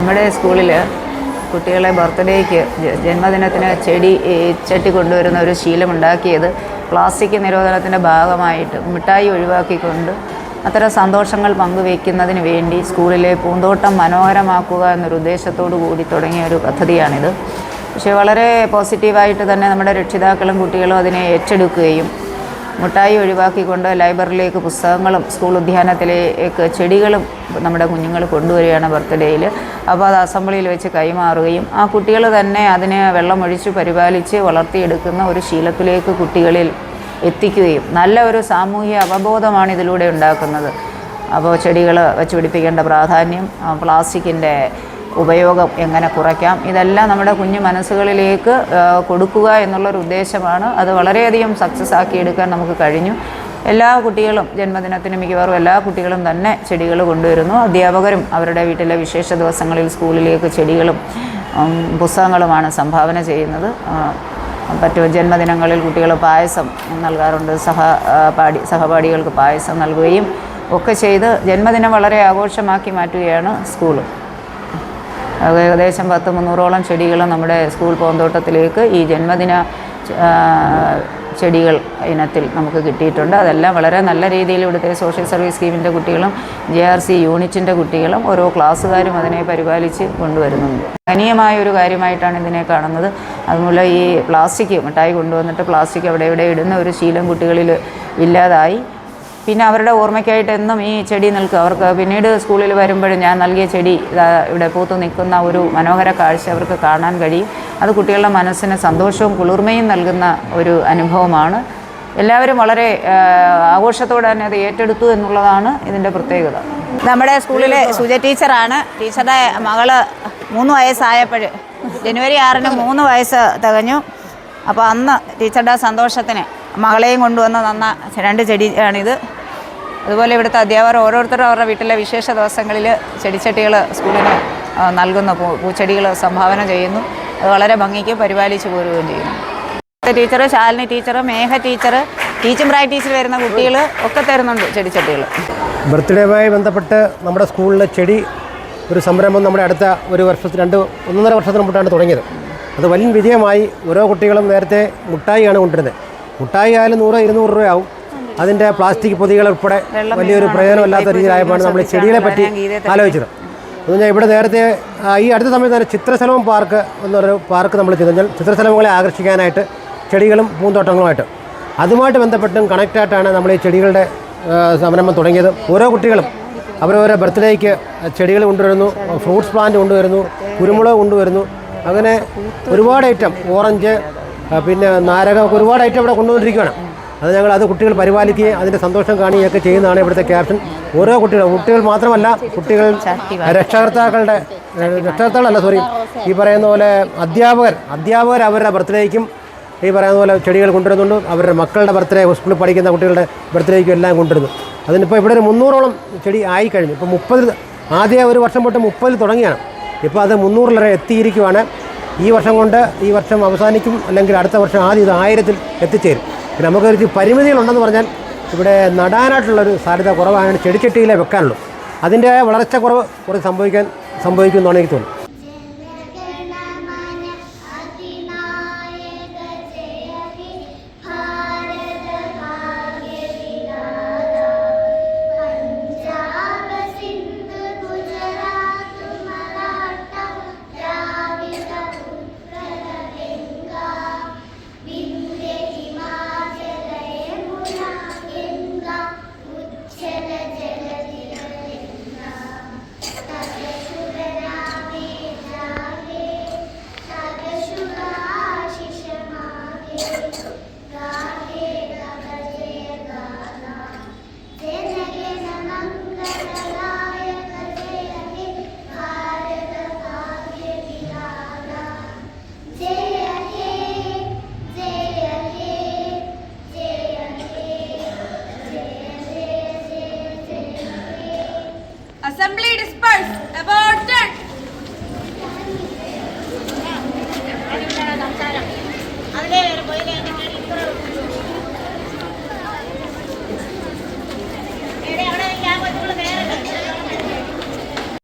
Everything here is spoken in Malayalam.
നമ്മുടെ സ്കൂളിൽ കുട്ടികളെ ബർത്ത്ഡേക്ക് ജന്മദിനത്തിന് ചെടി ചട്ടി കൊണ്ടുവരുന്ന ഒരു ശീലമുണ്ടാക്കിയത് പ്ലാസ്റ്റിക് നിരോധനത്തിന്റെ ഭാഗമായിട്ട് മിഠായി ഒഴിവാക്കിക്കൊണ്ട് അത്തരം സന്തോഷങ്ങൾ പങ്കുവയ്ക്കുന്നതിന് വേണ്ടി സ്കൂളിലെ പൂന്തോട്ടം മനോഹരമാക്കുക എന്നൊരു ഉദ്ദേശത്തോടു കൂടി തുടങ്ങിയ ഒരു പദ്ധതിയാണിത്. പക്ഷേ വളരെ പോസിറ്റീവായിട്ട് തന്നെ നമ്മുടെ രക്ഷിതാക്കളും കുട്ടികളും അതിനെ ഏറ്റെടുക്കുകയും മുട്ടായി ഒഴിവാക്കിക്കൊണ്ട് ലൈബ്രറിയിലേക്ക് പുസ്തകങ്ങളും സ്കൂൾ ഉദ്യാനത്തിലേക്ക് ചെടികളും നമ്മുടെ കുഞ്ഞുങ്ങൾ കൊണ്ടുവരികയാണ് ബർത്ത്ഡേയിൽ അപ്പോൾ അത് അസംബ്ലിയിൽ വെച്ച് കൈമാറുകയും ആ കുട്ടികൾ തന്നെ അതിനെ വെള്ളമൊഴിച്ച് പരിപാലിച്ച് വളർത്തിയെടുക്കുന്ന ഒരു ശീലത്തിലേക്ക് കുട്ടികളിൽ എത്തിക്കുകയും നല്ല ഒരു സാമൂഹ്യ അവബോധമാണ് ഇതിലൂടെ ഉണ്ടാക്കുന്നത്. അപ്പോൾ ചെടികൾ വെച്ച് പിടിപ്പിക്കേണ്ട പ്രാധാന്യം പ്ലാസ്റ്റിക്കിന്റെ ഉപയോഗം എങ്ങനെ കുറയ്ക്കാം ഇതെല്ലാം നമ്മുടെ കുഞ്ഞു മനസ്സുകളിലേക്ക് കൊടുക്കുക എന്നുള്ളൊരു ഉദ്ദേശമാണ്. അത് വളരെയധികം സക്സസ് ആക്കിയെടുക്കാൻ നമുക്ക് കഴിഞ്ഞു. എല്ലാ കുട്ടികളും ജന്മദിനത്തിന് മിക്കവാറും എല്ലാ കുട്ടികളും തന്നെ ചെടികൾ കൊണ്ടുവരുന്നു. അധ്യാപകരും അവരുടെ വീട്ടിലെ വിശേഷ ദിവസങ്ങളിൽ സ്കൂളിലേക്ക് ചെടികളും പുസ്തകങ്ങളുമാണ് സംഭാവന ചെയ്യുന്നത്. മറ്റു ജന്മദിനങ്ങളിൽ കുട്ടികൾ പായസം നൽകാറുണ്ട്. സഹ പാടി സഹപാഠികൾക്ക് പായസം നൽകുകയും ഒക്കെ ചെയ്ത് ജന്മദിനം വളരെ ആഘോഷമാക്കി മാറ്റുകയാണ് സ്കൂൾ ഏകദേശം പത്ത് മുന്നൂറോളം ചെടികൾ നമ്മുടെ സ്കൂൾ പൂന്തോട്ടത്തിലേക്ക് ഈ ജന്മദിന ചെടികൾ ഇനത്തിൽ നമുക്ക് കിട്ടിയിട്ടുണ്ട്. അതെല്ലാം വളരെ നല്ല രീതിയിൽ ഇവിടുത്തെ സോഷ്യൽ സർവീസ് സ്കീമിന്റെ കുട്ടികളും ജെ ആർ സി യൂണിറ്റിന്റെ കുട്ടികളും ഓരോ ക്ലാസ്സുകാരും അതിനെ പരിപാലിച്ച് കൊണ്ടുവരുന്നുണ്ട്. ദയനീയമായ ഒരു കാര്യമായിട്ടാണ് ഇതിനെ കാണുന്നത്. അതുമൂലം ഈ പ്ലാസ്റ്റിക് മിഠായി കൊണ്ടുവന്നിട്ട് പ്ലാസ്റ്റിക് അവിടെ ഇവിടെ ഇടുന്ന ഒരു ശീലം കുട്ടികളിൽ ഇല്ലാതായി. പിന്നെ അവരുടെ ഓർമ്മയ്ക്കായിട്ട് എന്നും ഈ ചെടി നിൽക്കും. അവർക്ക് പിന്നീട് സ്കൂളിൽ വരുമ്പോഴും ഞാൻ നൽകിയ ചെടി ഇവിടെ പൂത്തു നിൽക്കുന്ന ഒരു മനോഹര കാഴ്ച അവർക്ക് കാണാൻ കഴിയും. അത് കുട്ടികളുടെ മനസ്സിന് സന്തോഷവും കുളിർമയും നൽകുന്ന ഒരു അനുഭവമാണ്. എല്ലാവരും വളരെ ആഘോഷത്തോടെ തന്നെ അത് ഏറ്റെടുത്തു എന്നുള്ളതാണ് ഇതിന്റെ പ്രത്യേകത. നമ്മുടെ സ്കൂളിലെ സുജ ടീച്ചറാണ്. ടീച്ചറുടെ മകൾ മൂന്ന് വയസ്സായപ്പോൾ ജനുവരി ആറിന് മൂന്ന് വയസ്സ് തികഞ്ഞു. അപ്പോൾ അന്ന് ടീച്ചറുടെ സന്തോഷത്തിന് മകളെയും കൊണ്ടുവന്ന് തന്ന രണ്ട് ചെടിയാണിത്. അതുപോലെ ഇവിടുത്തെ അധ്യാപകർ ഓരോരുത്തരും അവരുടെ വീട്ടിലെ വിശേഷ ദിവസങ്ങളിൽ ചെടിച്ചട്ടികൾ സ്കൂളിന് നൽകുന്ന. പൂച്ചെടികൾ സംഭാവന ചെയ്യുന്നു. അത് വളരെ ഭംഗിക്ക് പരിപാലിച്ചു പോരുകയും ചെയ്യുന്നു. Teacher Shalini teacher Megha teacher teaching പ്രാക്ടീസിൽ വരുന്ന കുട്ടികൾ ഒക്കെ തരുന്നുണ്ട് ചെടിച്ചട്ടികൾ. ബർത്ത്ഡേയുമായി ബന്ധപ്പെട്ട് നമ്മുടെ സ്കൂളിലെ ചെടി ഒരു സംരംഭം നമ്മുടെ അടുത്ത ഒരു വർഷത്തിൽ രണ്ട് ഒന്നൊന്നര വർഷത്തിന് മുമ്പാണ് തുടങ്ങിയത്. അത് വലിയ വിജയമായി ഓരോ കുട്ടികളും നേരത്തെ മുട്ടായിയാണ് കൊണ്ടിരുന്നത് മുട്ടായി ആയാലും നൂറ് ഇരുന്നൂറ് രൂപയാവും. അതിന്റെ പ്ലാസ്റ്റിക് പൊതികൾ ഉൾപ്പെടെ വലിയൊരു പ്രയോജനമില്ലാത്ത രീതിയിലായപ്പോഴാണ് നമ്മൾ ചെടികളെ പറ്റി ആലോചിച്ചത്. എന്ന് പറഞ്ഞാൽ ഇവിടെ നേരത്തെ ഈ അടുത്ത സമയത്ത് തന്നെ ചിത്രശലഭം പാർക്ക് എന്നൊരു പാർക്ക് നമ്മൾ ചെയ്തു. കഴിഞ്ഞാൽ ചിത്രശലഭങ്ങളെ ആകർഷിക്കാനായിട്ട് ചെടികളും പൂന്തോട്ടങ്ങളുമായിട്ട്. അതുമായിട്ട് ബന്ധപ്പെട്ടും കണക്റ്റായിട്ടാണ് നമ്മൾ ഈ ചെടികളുടെ സംരംഭം തുടങ്ങിയത്. ഓരോ കുട്ടികളും അവരവരെ ബർത്ത്ഡേക്ക് ചെടികൾ കൊണ്ടുവരുന്നു ഫ്രൂട്ട്സ് പ്ലാന്റ് കൊണ്ടുവരുന്നു കുരുമുളക് കൊണ്ടുവരുന്നു. അങ്ങനെ ഒരുപാട് ഐറ്റം ഓറഞ്ച് പിന്നെ നാരകമൊക്കെ ഒരുപാട് ഐറ്റം ഇവിടെ കൊണ്ടുവന്നിരിക്കുകയാണ് അത് ഞങ്ങൾ അത് കുട്ടികൾ പരിപാലിക്കുകയും അതിന്റെ സന്തോഷം കാണുകയൊക്കെ ചെയ്യുന്നതാണ് ഇവിടുത്തെ ക്യാപ്ഷൻ ഓരോ കുട്ടികൾ കുട്ടികൾ മാത്രമല്ല കുട്ടികൾ രക്ഷകർത്താക്കളുടെ രക്ഷകർത്താക്കളല്ല സോറി ഈ പറയുന്ന പോലെ അധ്യാപകർ അധ്യാപകർ അവരുടെ ബർത്ത്ഡേക്കും ഈ പറയുന്ന പോലെ ചെടികൾ കൊണ്ടുവരുന്നുണ്ട്. അവരുടെ മക്കളുടെ ബർത്ത്ഡേ സ്കൂളിൽ പഠിക്കുന്ന കുട്ടികളുടെ ബർത്ത്ഡേക്കും എല്ലാം കൊണ്ടുവരുന്നു. അതിനിപ്പോൾ ഇവിടെ ഒരു മുന്നൂറോളം ചെടി ആയി കഴിഞ്ഞു. ഇപ്പോൾ മുപ്പതിൽ ആദ്യം ഒരു വർഷം തൊട്ട് മുപ്പതിൽ തുടങ്ങിയാണ്. ഇപ്പോൾ അത് മുന്നൂറിലേറെ എത്തിയിരിക്കുവാണ്. ഈ വർഷം കൊണ്ട് ഈ വർഷം അവസാനിക്കും അല്ലെങ്കിൽ അടുത്ത വർഷം ആദ്യം ഇത് ആയിരത്തിൽ എത്തിച്ചേരും. പിന്നെ നമുക്കൊരു പരിമിതികളുണ്ടെന്ന് പറഞ്ഞാൽ ഇവിടെ നടാനായിട്ടുള്ളൊരു സാധ്യത കുറവാണ് ചെടിച്ചട്ടിയിലേ വെക്കാനുള്ളൂ. അതിന്റെ വളർച്ച കുറവ് കുറച്ച് സംഭവിക്കാൻ സംഭവിക്കുമെന്നാണ് എനിക്ക് തോന്നുന്നത്. Assembly dispersed. About